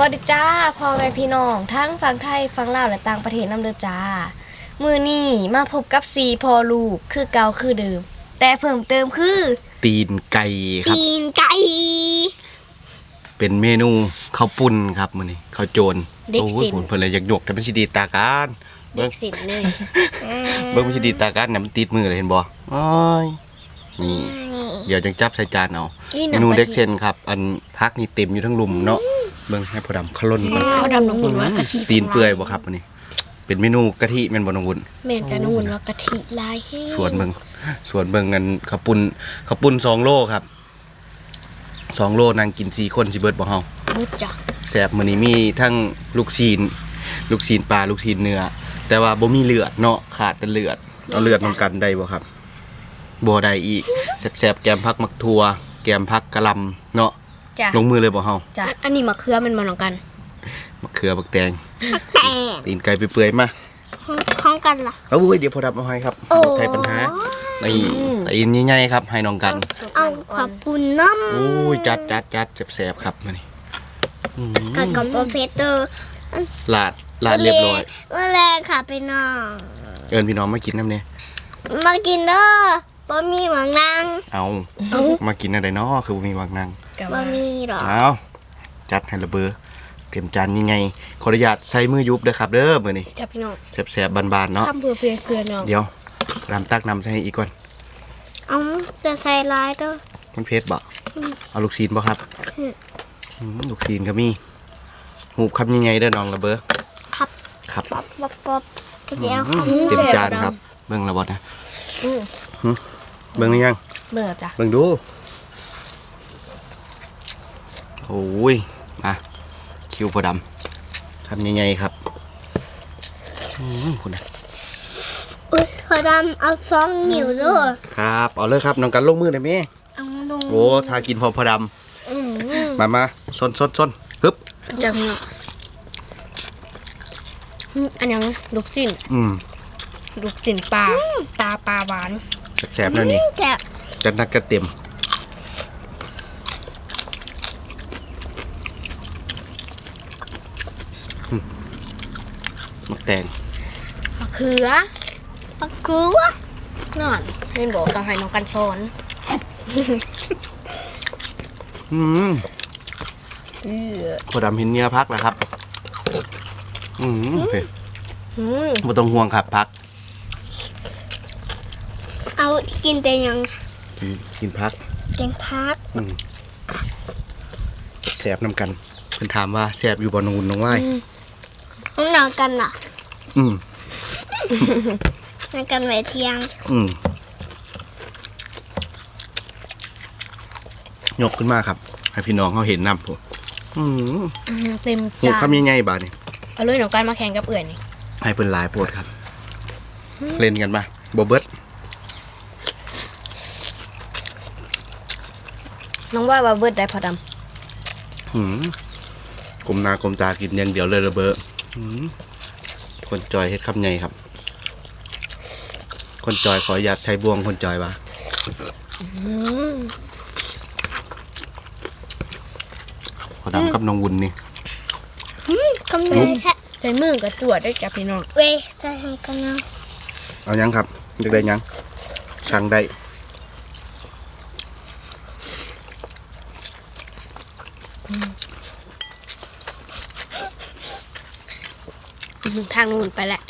วัสดีจ้าพ่อแม่พี่น้องทั้งฝั่งไทยฝั่งลาวและต่างประเทศน้ำเด้อจ้า มือนี้มาพบกับสีพอลูกคือเก่าคือเดิม แต่เพิ่มเติมคือ ตีนไก่ครับ ปีนไก่ เป็นเมนูข้าวปุ้นครับมื้อนี้ข้าวโจรเด็กโอ้สิยนผมเพิ่นเลยอยากยกแต่มันสิดีดตากันเด็กสินเลยเบิ่งมันสิดีดตากันน่ะมันติดมือเลยเห็นบ่อ้อยนี่ เดี๋ยวจังจับใส่จานเอานี่เมหนังนูปลาเด็กทิเช่นครับ อันพักนี่เต็มอยู่ทั้งลุมเนาะ เบิ่งให้พ่อดำขล่นก่อนเขาดำน้องหุ่นว่ากะทิตีนเปื่อยบ่ครับอันนี้ เป็นเมนูกะทิแม่นบ่น้องวุ่นแม่นจะน้องหุ่นว่ากะทิลายแห้งส่วนเบิ่งส่วนเบิ่งกันข้าวปุ้นข้าวปุ้นสองโลครับสองโลนางกินสี่คนสิเบิดบ่เฮามืดจ้ะแสบมื้อนี้มีทั้งลูกชิ้นลูกชิ้นปลาลูกชิ้นเนื้อแต่ว่าบ่มีเลือดเนาะขาดแต่เลือดเอาเลือดนํกันได้บ่ครับบ่ได้อีกแสบๆแกมผักมักทั่วแกมผักกะหล่ำเนาะ จ้ะลงมือเลยบ่เฮาจ้ะอันนี้มะเขือมันมาน้องกันมะเขือบักแตงแต่ตีนไก่เปื่อยๆมาของกันล่ะเอาเว้ยเดี๋ยวพอดับเอาให้ครับบ่ไทยปัญหานี่ตีนใหญ่ๆครับ ให้น้องกัน เอาขอบคุณน้โอ้ยจัดจัดจัดแสบๆครับมื้อนี้อืมำกันกับโปรเฟสเตอร์ลาดลาดเรียบร้อยเมื่อแรกค่ะไปน้องเอิ้นพี่น้องมากินน้ำเนี่ยมากินเด้อบ่มีหวังนางเอามากินอะไรเนาะคือบ่มีวางนาง กับบ่มีหรอกเอาจัดให้ระเบ้อเต็มจานยังไงขออนุญาตใช้มือยุบเด้อครับเด้อมื้อนี้จ้ะพี่น้องแสบๆบานๆเนาะทำเพื่อเพื่อเพื่อน้องเดี๋ยวรำตักน้ำใส่ให้อีกก่อน เอาจะใส่ลายเด้อ มันเผ็ดบ่เอาลูกชิ้นบ่ครับอืม อืมลูกชิ้นก็มีหูบคำยังไงเด้อน้องระเบ้อครับครับป๊อบป๊อบป๊อบก็จะเอาอืมเต็มจานครับ เบิ่งระบดนะ อืมเบิ่งหรือยังเบื่อจ้ะ เบิ่งดู โอ้ยมาคิวพอดำทำยังไงครับอืมคุณนะอุ้ยขอดำเอาซองนิ้วเด้อครับเอาเลยครับน้องกันลงมือได้ไหมเอาลงโอ้ทากินพอพอดอืมำมามาซนซนซนฮึบจ้ะพี่น้องอืมอันยังลูกสิ้นอืมลูกสิ้นปลาตาปลาหวานแสบๆแล้วนี่จะจัดหนักกระเต็ม มักแตงมะเขือปักคือวะนอนเห็นบอกต้องให้น้องกันสอนอืมเออพอดำเห็นเนื้อพักแล้วครับ อืมโอเคอืมไม่ต้องห่วงครับพัก เอากินเป็นยังกินกินพักแกงพักอืมแสบน้ำกันเพิ่นถามว่าแสบอยู่บ่นูนน้องว่ายห้อง นอนกันล่ะอืมนอนกันไว้เที่ยง อืมยกขึ้นมาครับ ให้พี่น้องเขาเห็นนำผมอืมอืมเต็มหูจานคำยังไงบาดนี่เอาเลยน้องกันมาแข่งกับเอื่อยนี่ให้เพิ่นหลายโพดครับ เล่นกันมาบ่เบิดน้องว่าว่าเบิดได้พอดอืมกลมหนากลมตากินอย่างเดียวเลยระเบ้ออืม คนจอยเฮ็ดคำใหญ่ครับ คนจอยขออนุญาตใช้บ่วงคนจอยว่าำอืมพอดำกับน้องวุ้นนี่กำลังแค่ใส่มือกับจวดได้จ้ะพี่น้องเว้ยใส่ให้กำลังเอายังครับอยากได้ยังสั่งได้ อืม ทางนู้นไปแหละ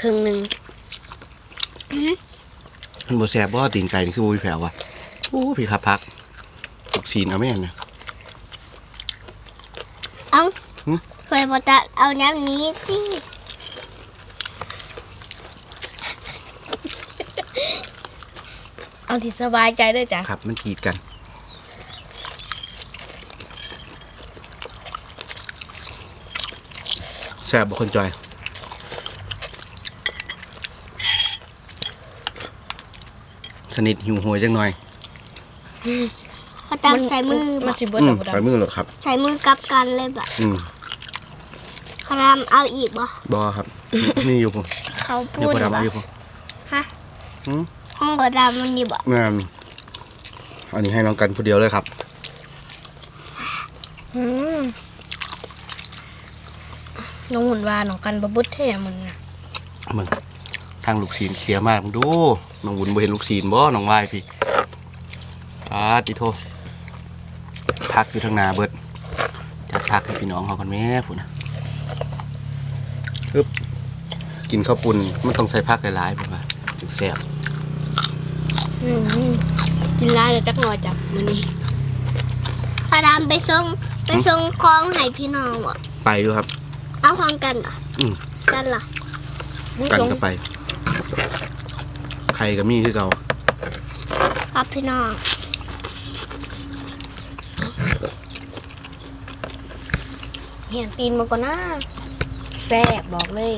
ครึ่งหนึ่งมันบ่แซ่บบ่ตีนไก่นี่คือบ่มีแผลวะโอ้พี่ครับพักลูกซีนเอาแม่นนะเอาหึเคยบอกจะเอาน้ำนี้สิเอาที่สบายใจเลยจ้ะครับมันกีดกันแซ่บบ่คนจอย สนิทหิวโหยจังหน่อยพอจำใส่มือมันบะสิเบิดอืดมอกบ่ใส่ดำมือเหรอครับ ใส่มือกับกันเลยบะอืมพอดำเอาอีกบ่บอครับ นี่อยู่ผมเขาพูเดี๋ยวดพอดำบ่เอาอยู่ผมฮะอืมห้องบดำมันดีบ่งานอันนี้ให้น้องกันผู้เดียวเลยครับ อืมน้องหุ่นว่าน้องกันบะบุดแท้มึงน่ะมึงทางลูกศีนเคลียร์มากมึงดูน้องวุ้นบ่เห็นลูกศีนบ่น้องวายพี่ปาดอีโทพักอยู่ทางหนาเบิดจัดพักให้พี่น้องเขากันแม่พุ่นนะปึ๊บกินข้าวปุ้นมันต้องใส่ผักหลายๆพุ่นว่าถึงแซ่บอืมกินร้ายเลยจักหน่อยจับมื้อนี้พอดำไปส่งไปส่งของให้พี่น้องบ่ไปอยู่ครับ เอาของกันเหรออืมกันเหรอกันก็ไป ใครก็มีคือเก่าครับพี่น้องเหียนตีนมาก่อนนะแซ่บบอกเลย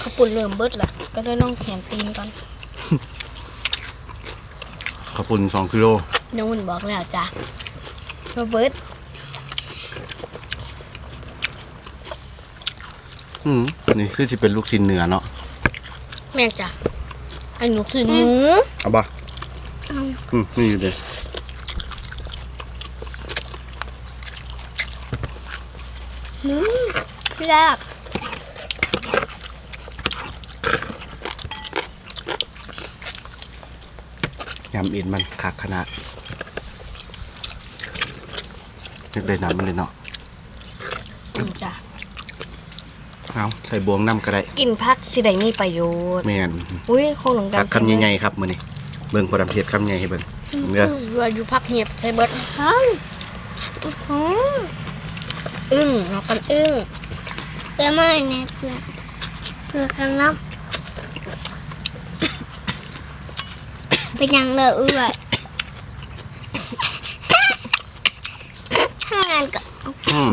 ข้าวปุ่นเริ่มเบิดละก็เลยน้องเหียนตีนก่อนข้าวปุ้นสองกิโลน้องหุ่นบอกแล้วจ้ะมาเบิดอืมนี่คือสิเป็นลูกชิ้นเนื้อเนาะ แม่จ้ะอันหนูคือหมูเอาบ่เอาอืมนี่อยู่เด้แซ่บยำเอ็นมันคักขนาดนึกได้น้ำมันเลยเนาะอืมจ้ะ เอาใส่บวงน้ำก็ได้กินพักสิได้มีประโยชน์แม่นอุ้ยคงหลงกัพันกคำใหญ่ๆครับมื้อนี้เบิ่งพอดำเทียดคำใหญ่ให้เบิ่งเด้อๆว่าอยู่พักเหียบใส่เบิดเฮ้ยอึ้งน้องกันอึ้งเพื่อไม่เนี่ยเพื่อเพื่อข้างน้ำเป็นยังเลยเอื้อยถ้างานก็อืม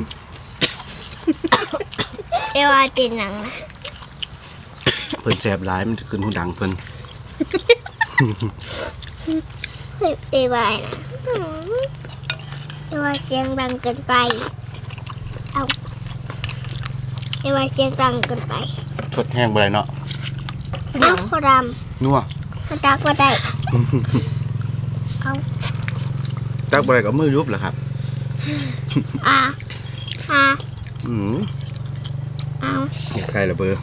เอวายเป็นหนังนะเพิ่นแสบหลายมันจะขึ้นหูดังเพิ่นเฮ้ยเอวายนะเอวายเสียงดังเกินไป เอาเอวายเสียงดังเกินไปสดแห้งบ่ได้เนาะเอาพอดนัวำพอดักก็ได้เอาตักบ่ได้ก็เอามือยุบแหละครับอาอาอืม เอาใครละเบอร์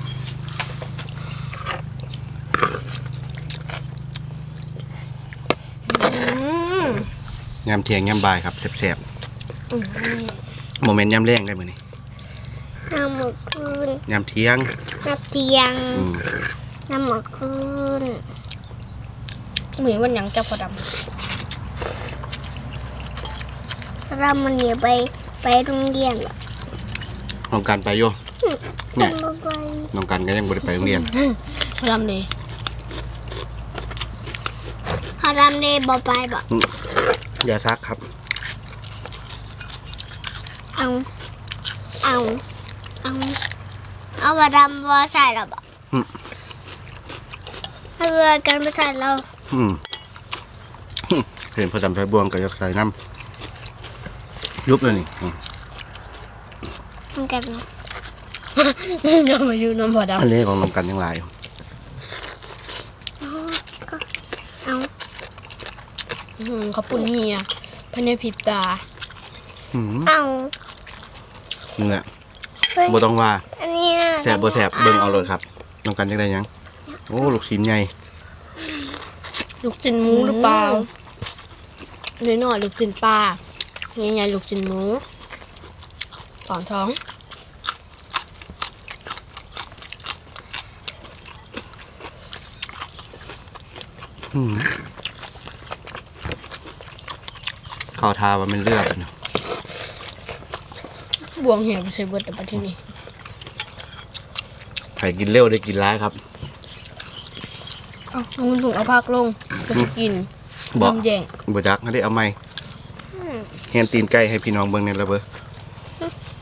อืมยำเที่ยงยำบ่ายครับแซ่บอืมๆโมเมนต์ยำแรงได้มื้อนี้น้ำหมดคืนยำเที่ยงน้ำเตียงอืมน้ำหมดคืนเหมือนวันหยังเจ้าพอดเรามันเหนียวไปไปโรงเรียนเหรอน้องกันไปโย เนี่ยทำมาไปน้องกันก็ยังบ่ได้ไปโรงเรียนำพอดำเลยพอดำเลยบอไปบอกอย่าซักครับ เอาเอาเอาเอาพอดำบอใส่หรอบอกอืมเพื่อกันไปใส่เราอืมเห็นพอดำใส่บวงก็จะใส่น้ำยุบเลยนี่อืมเหมือนกันนะ ยังมาอยู่น้ำพอดอันนี้ของน้องกันยังหลายเอาำอืมเขาปุ่นเฮียภายในพริบตาอืมเอานี่แหละเฮ้ยบ่ต้องว่าอันนี้นะแสบบ่แสบเบิ่งเอาเลยครับน้องกันยังได้หยัง โอ้ลูกชิ้นใหญ่ลูกจินหมูหรือเปล่าหน่อยหน่อยๆลูกจินปลาใหญ่ๆลูกจินหมูตอนท้อง อืมเขาทาว่ามันเลือดเนาะบวงเหี่ยวไปใส่เบิดแต่ปัที่นี่ไผกินเร็วได้กินร้ายครับเอาเอาถุงเอาพักลงก็จะกินบอกน้ำแยงบ่จักให้ได้เอาไหมแฮนตีนไก่ให้พี่น้องเบิ่งในระเบ้อ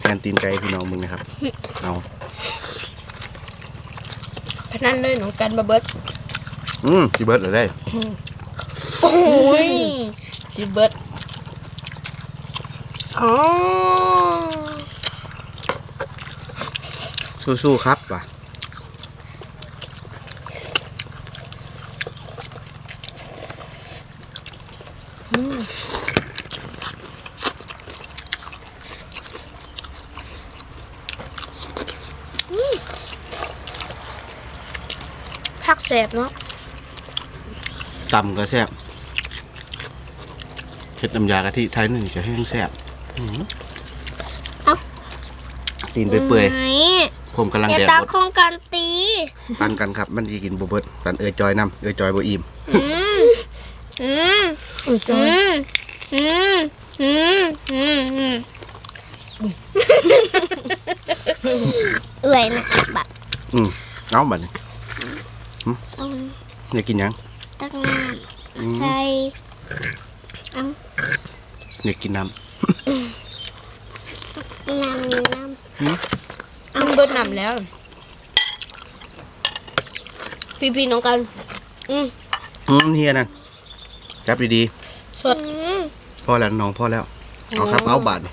แฮนตีนไก่ให้พี่น้องเบิ่งนะครับเอาพนันเลยหนูกันมาเบิด อืมจีเบิร์ดเลยได้โอ้ยจิเบิดอ๋อสู้ๆครับว่ะพักแสบเนาะ ตำก็แซ่บเช็ดน้ำยากะทิใช้หนึ่งจะให้แซ่บอื้อหือเอ้า ตีนไปเปื่อยไหนๆผมกำลังอย่าแดกตามบดโครงการตีปันกันครับ มันจะกินบ่เบิดปันเอยจอยนำเอยจอยบ่อิ่มอืมอืมอุ้ยจอือยมอืมอืมอืมอืมเอื่อยนะแบบอืมเอาบัดนี้เอาอยากกินหยัง ตักน้ำใส่เอา อยากกินน้น้ำน้ำมันเบิดหนำแล้ว พี่พี่ๆน้องกัน อืมำอืมเฮียนั่นจับดีสดอืมๆพอแล้วน้องพอแล้วเอาครับเอาบาดนี่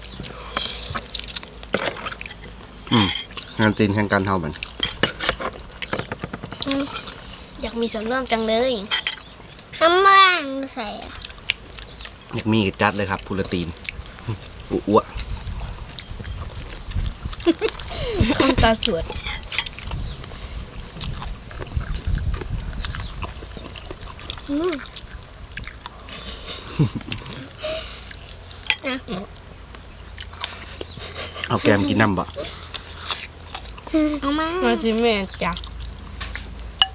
อืมงานตีนแข่งกันเท่าบัดอยากมีส่วนร่วมจังเลยน้ำมันใส่อะ อยากมีก็จัดเลยครับพูละตีนอุอ้วคนตาสวดอืมเอาแกมกินน้ำบ่เอามามาสิแม่จ้ะ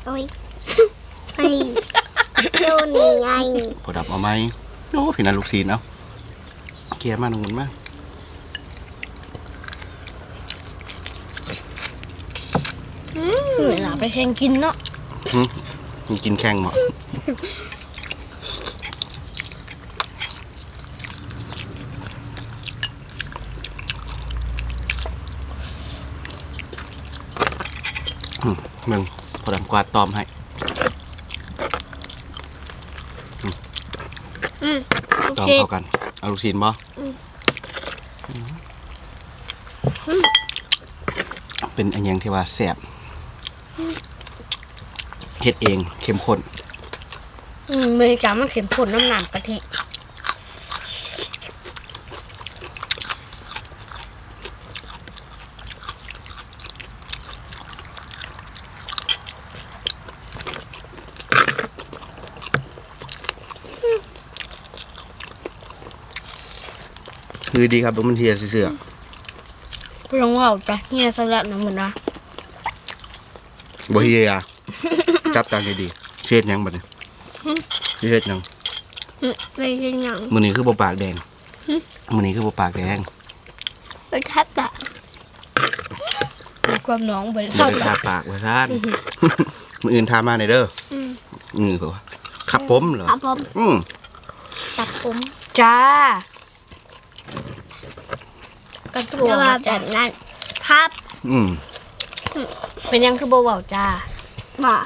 โอ้ยไอ้ดูนี่ไงพอดับเอาไหม โอ้พี่นันลูกซีนเอาเกียร์มาหนุนมาเวลาไปแข่งกินเนาะหึมึงกินแข่งเหมาะอืมมึงพอดำกวาดตอมให้ อื มตอมโอเคเข้ากัน เอาลูกซีนบ่เป็นอันยังที่ว่าแสบเฮ็ดเองเข้มข้นอืมเมกามันเข็มผลน้ำหนามกะทิ อดีครับมันเทียเสือพลงว่าวจ้ะเฮียสลัดน้ำเหมือนนะๆบ่เฮียจับตามดีๆเช็ดหยังบัดนี้เช็ดหยังอืมไปเป็นหยังมื้อนี้คือบ่ปากแดงมื้อนี้คือบ่ปากแดงไปทับอะมีความหน้องไปบ่เท่าได้ทาปากไว้ท่านมื้ออื่นทามาหน่อยเด้ออืมอือเหรอครับผมเหรอครับผมอืมตัดผมจ้า กันคือแต่บ่ว่าว่าแบจ้าบนั้นครับอืมเป็นยังคือบ่เว้าจ้าบ่า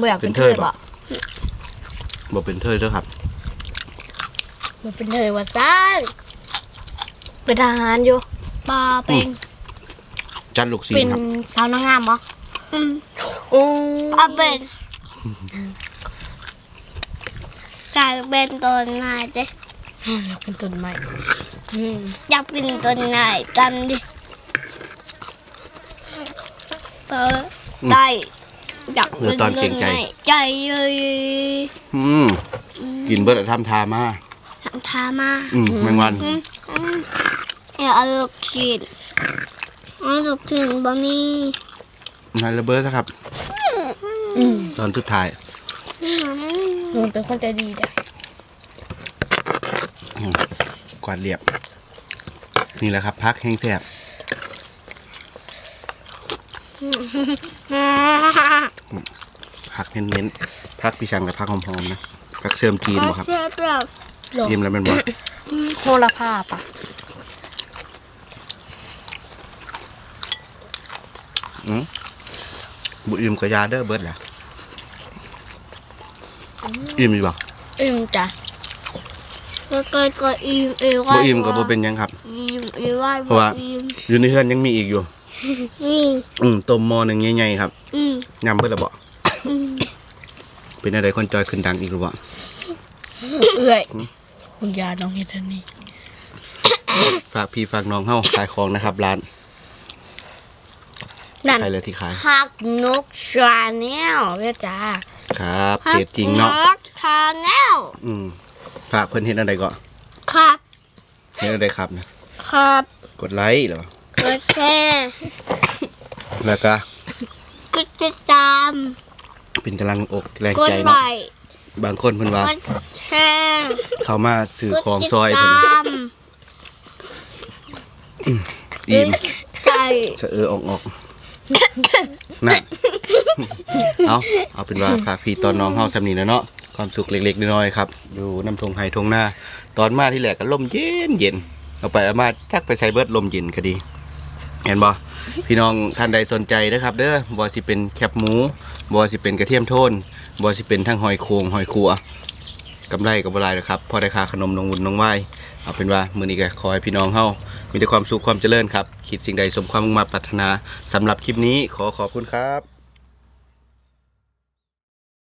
บ่อยากเป็นเธอบ่บ่เป็นเธอเด้อครับ บ่เป็นเธอว่าซ่านเป็นทหารอยู่บ่าเป็นจัดลูกซีเป็นนครับ สาวนางงามบ่อืมโอ้บ่าเป็นกลายเป็นต้นไม้เด้อยากเป็นต้นไม้ อืมอยากเป็นต้นไม้กันดิเออได้อยากเป็นต้นไม้ใจเลยอืมกินเบิดแล้วทำทามาทำทามาอืมแมงวันอืมอืมอย่าเอาลูกกินเอาลูกกินบะหมี่นายระเบิดนะครับอืมตอนสุดท้ายอืมมันเป็นคนใจดีเด้ออืมก วาดเรียบ นี่แหละครับพักแห้งแซ่บพักเน้นๆพักพี่ชังกับพักหอมๆนะพักเสริมจีนบ่ครับเสียเปล่าลงยิ้มแล้วแมันบ่โคละภาพอะบุอิ่มกับยาเด้อเบิดแหละอิ่มอยู่บ่อืมจ้ะ ก็ก็ก็อิ่มเอว่าบ่อิ่มก็บ่เป็นหยังครับ อิ่มเอว่าเพราะว่า อิ่มอยู่ในเฮือนยังมีอีกอยู่ นี่อืมต้มหม้อหนึงใหญ่ๆครับอืมยำเบิดแล้วบ่อืมเป็นอะไรคนจอยขึ้นดังอีกหรือบ่เอื้อยคุณยาน้องเฮดอันนี่ฝากพี่ฝากน้องเฮาขายของนะครับ ร้านนั่นใครเลยที่ขายฮักนกชาแนลเด้อจ้าครับเพจจริงเนาะฮักชาแนล อืม ฝากเพิ่นเฮ็ดอะไรก็ครับเฮ็ดอะไรครับเนี่ยครับกดไลค์เหรอกดแชร์แล้วก็กดติดตามเป็นกำลังอกแรงกดใจไลเนาะค์บางคนเพิ่นว่า กดแชร์เขามาซื้อกดของติดซอยตเพิ่นามอิ่มใจจะเออออกออกนั่นเอาเอาเป็นว่าฝากพี่ตอนน้องเฮาสำนีนะเนาะ ความสุขเล็กๆน้อยๆครับอยู่น้ำทงไฮทงหน้า ตอนมาที่แรกก็ลมเย็นเย็นเอาไปเอามาจักไปใส่เบิร์ดลมเย็นก็ดี เห็นบ่พี่น้องท่านใดสนใจนะครับ เด้อบ่สิเป็นแคบหมูบ่สิเป็นกระเทียมโทนบ่สิเป็นทั้งหอยโครงหอยขัวกำไรก็บ่หลายหรอกครับพอได้ค่าขนมนงวุ่นนงไหวเอาเป็นว่ามือนี้ก็ขอให้พี่น้องเฮามีแต่ความสุขความเจริญครับ คิดสิ่งใดสมความมุ่งมาปรารถนาสำหรับคลิปนี้ขอขอบคุณครับ